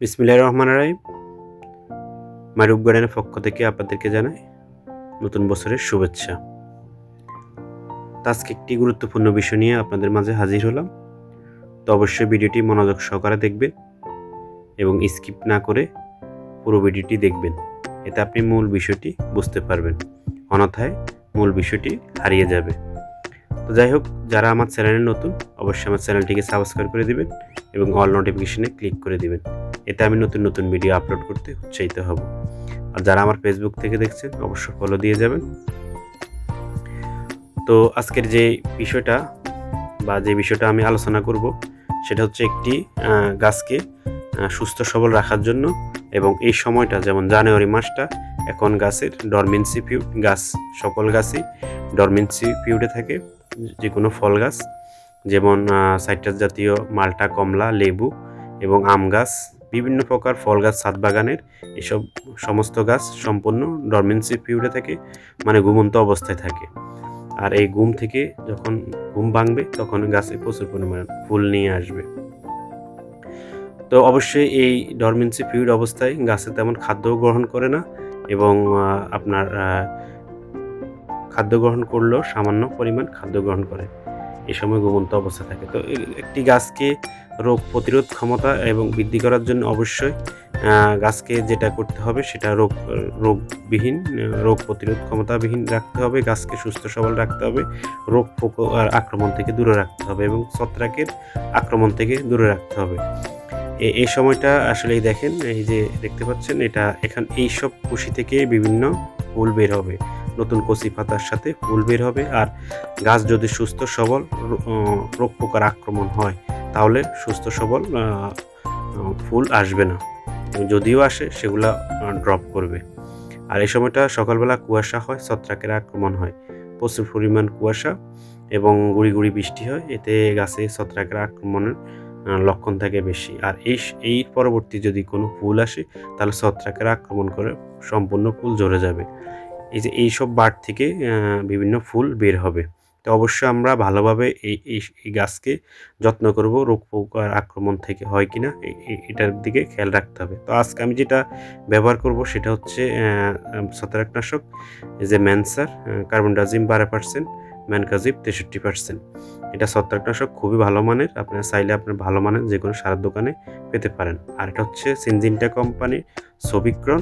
বিসমিল্লাহ রহমান রাহিম। মারুব গার্ডেনের পক্ষ থেকে আপনাদেরকে জানাই নতুন বছরের শুভেচ্ছা। আজকে একটি গুরুত্বপূর্ণ বিষয় নিয়ে আপনাদের মাঝে হাজির হলাম। তো অবশ্যই ভিডিওটি মনোযোগ সহকারে দেখবেন এবং স্কিপ না করে পুরো ভিডিওটি দেখবেন। এতে আপনি মূল বিষয়টি বুঝতে পারবেন। অন্যথায় মূল বিষয়টি হারিয়ে যাবে। তো যাই হোক, যারা আমার চ্যানেলে নতুন, অবশ্যই আমার চ্যানেলটিকে সাবস্ক্রাইব করে দিবেন এবং অল নোটিফিকেশনে ক্লিক করে দিবেন। এতে আমি নতুন নতুন ভিডিও আপলোড করতে উৎসাহিত হব। আর যারা আমার ফেসবুক থেকে দেখছেন, অবশ্যই ফলো দিয়ে যাবেন। তো আজকের যে বিষয়টা বা যে বিষয়টা আমি আলোচনা করব, সেটা হচ্ছে একটি গাছকে সুস্থ সবল রাখার জন্য এবং এই সময়টা, যেমন জানুয়ারি মাসটা, এখন গাছের ডরমেন্সি পিরিয়ড গাছ, সকল গাছই ডরমেন্সি পিরিয়ডে থাকে যে কোনো ফল গাছ, যেমন সাইট্রাস জাতীয় মালটা, কমলা, লেবু এবং আম গাছ বিভিন্ন প্রকার ফল গাছ, ছাদ বাগানের এসব সমস্ত গাছ সম্পূর্ণ ডরমেন্সি পিরিয়ডে থাকে মানে ঘুমন্ত অবস্থায় থাকে। আর এই ঘুম থেকে যখন ঘুম ভাঙবে, তখন গাছে প্রচুর পরিমাণ ফুল নিয়ে আসবে। তো অবশ্যই এই ডরমেন্সি পিরিয়ড অবস্থায় গাছে তেমন খাদ্য গ্রহণ করে না এবং আপনার খাদ্য গ্রহণ করলেও সামান্য পরিমাণ খাদ্য গ্রহণ করে। এই সময় ঘুমন্ত অবস্থা থাকে। তো একটি গাছকে রোগ প্রতিরোধ ক্ষমতা এবং বৃদ্ধি করার জন্য অবশ্যই গাছকে যেটা করতে হবে সেটা রোগ, রোগবিহীন রোগ প্রতিরোধ ক্ষমতাবিহীন রাখতে হবে, গাছকে সুস্থ সবল রাখতে হবে, রোগ আক্রমণ থেকে দূরে রাখতে হবে এবং ছত্রাকের আক্রমণ থেকে দূরে রাখতে হবে। এই সময়টা আসলে দেখেন, এই যে দেখতে পাচ্ছেন, এটা এখান, এই সব কুশি থেকে বিভিন্ন ফুল বের হবে। নতুন কচি পাতার সাথে ফুল বের হবে, আর গাছ যদি সুস্থ সবল রোগ পোকার আক্রমণ হয় তাহলে সুস্থ সবল ফুল আসবে না। যদিও আসে, সেগুলা ড্রপ করবে। আর এই সময়টা সকালবেলা কুয়াশা হয়, ছত্রাকের আক্রমণ হয়। প্রচুর পরিমাণ কুয়াশা এবং গুড়ি গুড়ি বৃষ্টি হয়। এতে গাছে ছত্রাকের আক্রমণের লক্ষণ থাকে বেশি। আর এই এই পরবর্তী যদি কোনো ফুল আসে, তাহলে ছত্রাকের আক্রমণ করে সম্পূর্ণ ফুল ঝরে যাবে। এই যে, এইসব বাট থেকে বিভিন্ন ফুল বের হবে। তো অবশ্যই আমরা ভালোভাবে এই এই গাছকে যত্ন করব, রোগ পোকার আক্রমণ থেকে হয় কিনা, এ- এ- এটার দিকে খেয়াল রাখতে হবে। তো আজকে আমি যেটা ব্যবহার করব সেটা হচ্ছে ছত্রাকনাশক যে ম্যানসার কার্বন ডাজিম বারো পার্সেন্ট ম্যানকাজিব তেষট্টি পার্সেন্ট এটা ছত্রাকনাশক খুবই ভালো মানের, আপনারা চাইলে আপনার ভালো মানের যে কোনো সারের দোকানে পেতে পারেন। আর এটা হচ্ছে সিনজিনটা কোম্পানির সবিক্রন।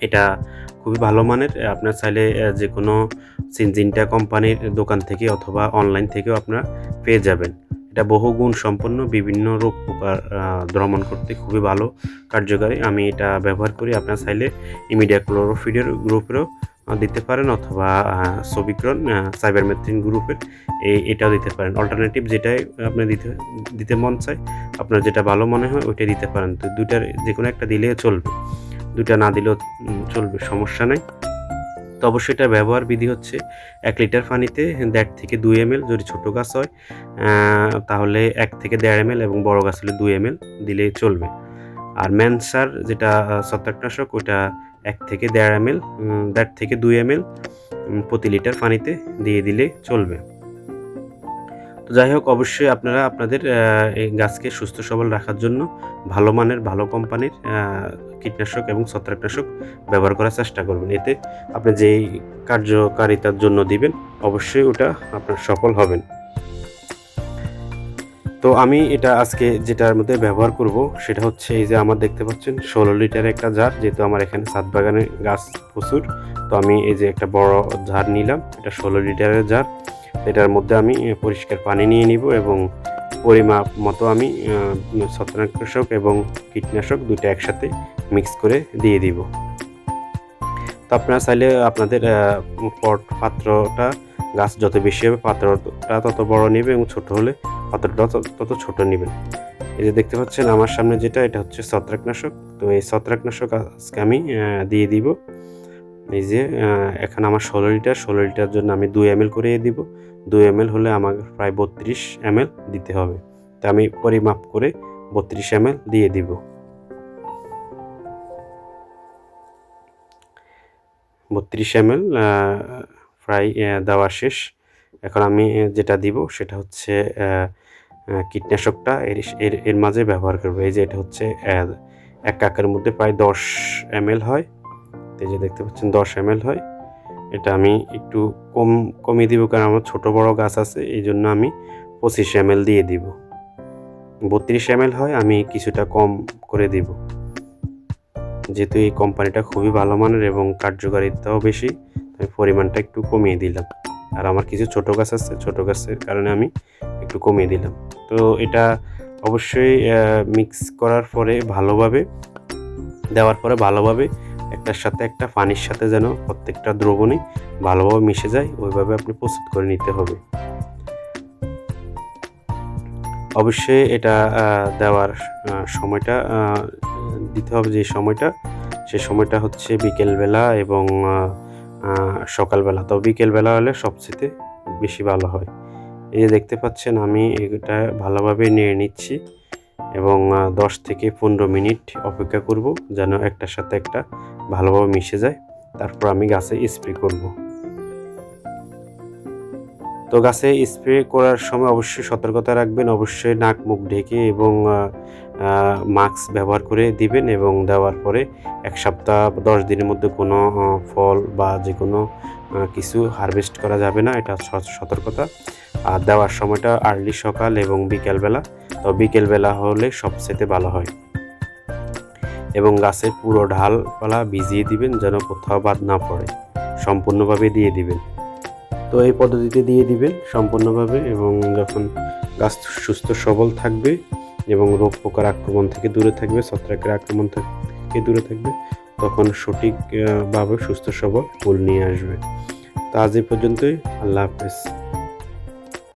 এটা খুবই ভালো মানের, আপনার চাইলে যে কোনো সিনজিনটা কোম্পানির দোকান থেকে অথবা অনলাইন থেকেও আপনারা পেয়ে যাবেন। এটা বহুগুণ সম্পন্ন, বিভিন্ন রোগ পোকার দমন করতে খুবই ভালো, কার্যকারী। আমি এটা ব্যবহার করি, আপনার চাইলে ইমিডিয়া ক্লোরোফিডের গ্রুপেরও দিতে পারেন অথবা সবিক্রন সাইবারমেথ্রিন গ্রুপের এই এটাও দিতে পারেন। অল্টারনেটিভ যেটাই আপনি দিতে দিতে মন চায়, আপনার যেটা ভালো মনে হয় ওইটাই দিতে পারেন। তো দুইটার যে কোনো একটা দিলে চলবে। দুটা না দিলেও চলবে, সমস্যা নেই। তো অবশ্যই এটা ব্যবহার বিধি হচ্ছে এক লিটার পানিতে দেড় থেকে দুই এম যদি ছোটো গাছ হয় তাহলে এক থেকে দেড় এম এবং বড় গাছ হলে দুই এম দিলেই চলবে। আর ম্যানসার যেটা ছত্রাকনাশক, ওটা এক থেকে দেড় এম এল দেড় থেকে দুই এম প্রতি লিটার পানিতে দিয়ে দিলে চলবে। তো যাই হোক, অবশ্যই আপনারা আপনাদের এই গাছকে সুস্থ সবল রাখার জন্য ভালো মানের, ভালো কোম্পানির কীটনাশক এবং ছত্রাকনাশক ব্যবহার করার চেষ্টা করবেন। এতে আপনি যেই কার্যকারিতার জন্য দিবেন, অবশ্যই ওটা আপনার সফল হবেন। তো আমি এটা আজকে যেটার মধ্যে ব্যবহার করব, সেটা হচ্ছে এই যে আমার দেখতে পাচ্ছেন, ষোলো লিটার একটা জার যেহেতু আমার এখানে ছাদ বাগানে গাছ প্রচুর, তো আমি এই যে একটা বড় জার নিলাম, এটা ষোলো লিটারের জার এটার মধ্যে আমি পরিষ্কার পানি নিয়ে নিব এবং পরিমাপ মতো আমি ছত্রাকনাশক এবং কীটনাশক দুটো একসাথে মিক্স করে দিয়ে দিব। তো আপনারা চাইলে আপনাদের পট পাত্রটা, গাছ যত বেশি হবে পাত্রটা তত বড় নেবে এবং ছোট হলে পাত্রটা তত- ছোট নেবেন। এই যে দেখতে পাচ্ছেন আমার সামনে যেটা, এটা হচ্ছে ছত্রাকনাশক। তো এই ছত্রাকনাশক আজকে আমি দিয়ে দিব। এই যে এখন আমার ষোলো লিটার ষোলো লিটার জন্য আমি দুই এম করে দিব। দুই এম হলে আমার প্রায় বত্রিশ এম দিতে হবে। তা আমি পরিমাপ করে বত্রিশ এম দিয়ে দিব। বত্রিশ এম প্রায় দেওয়া শেষ। এখন আমি যেটা দিব সেটা হচ্ছে কীটনাশকটা এর এর এর মাঝে ব্যবহার করব। এই যে এটা হচ্ছে এক কাকের মধ্যে প্রায় দশ এম হয়। এই যে দেখতে পাচ্ছেন দশ এম হয়। এটা আমি একটু কম, কমিয়ে দিব কারণ আমার ছোট বড় গাছ আছে, এই জন্য আমি পঁচিশ এম দিয়ে দিব। বত্রিশ এম হয়, আমি কিছুটা কম করে দিব। যেহেতু এই কোম্পানিটা খুবই ভালো মানের এবং কার্যকারিতাও বেশি আমি পরিমাণটা একটু কমিয়ে দিলাম। আর আমার কিছু ছোট গাছ আছে, ছোট গাছের কারণে আমি একটু কমিয়ে দিলাম। তো এটা অবশ্যই মিক্স করার পরে ভালোভাবে, দেওয়ার পরে ভালোভাবে একটার সাথে একটা পানির সাথে যেন প্রত্যেকটা দ্রবণই ভালোভাবে মিশে যায়, ওইভাবে আপনি প্রস্তুত করে নিতে হবে। অবশ্যই এটা দেওয়ার সময়টা দিতে হবে যে সময়টা। সে সময়টা হচ্ছে বিকেলবেলা এবং সকালবেলা। তো বিকেলবেলা হলে সবচেয়ে বেশি ভালো হয়। এই যে দেখতে পাচ্ছেন, আমি এটা ভালোভাবে নিয়ে নিচ্ছি। এবং আহ, দশ থেকে পনেরো মিনিট অপেক্ষা করব যেন একটার সাথে একটা ভালোভাবে মিশে যায়। তারপর আমি গাছে স্প্রে করব। তো গাছে স্প্রে করার সময় অবশ্যই সতর্কতা রাখবেন। অবশ্যই নাক মুখ ঢেকে এবং মাস্ক ব্যবহার করে দিবেন এবং দেওয়ার পরে এক সপ্তাহ দশ দিনের মধ্যে কোনো ফল বা যে কোনো কিছু হারভেস্ট করা যাবে না। এটা সতর্কতা। আর দেওয়ার সময়টা আর্লি সকাল এবং বিকেলবেলা তো বিকেলবেলা হলে সবচেয়ে ভালো হয়। এবং গাছের পুরো ঢালপালা ভিজিয়ে দিবেন যেন কোথাও বাদ না পড়ে, সম্পূর্ণভাবে দিয়ে দিবেন। তো এই পদ্ধতিতে দিয়ে দিবেন সম্পূর্ণভাবে এবং যখন গাছ সুস্থ সবল থাকবে এবং রোগ পোকার আক্রমণ থেকে দূরে থাকবে, ছত্রাকের আক্রমণ থেকে দূরে থাকবে, তখন সঠিকভাবে সুস্থ সবল ফুল নিয়ে আসবে। তো আজ এই পর্যন্তই। আল্লাহ হাফেজ।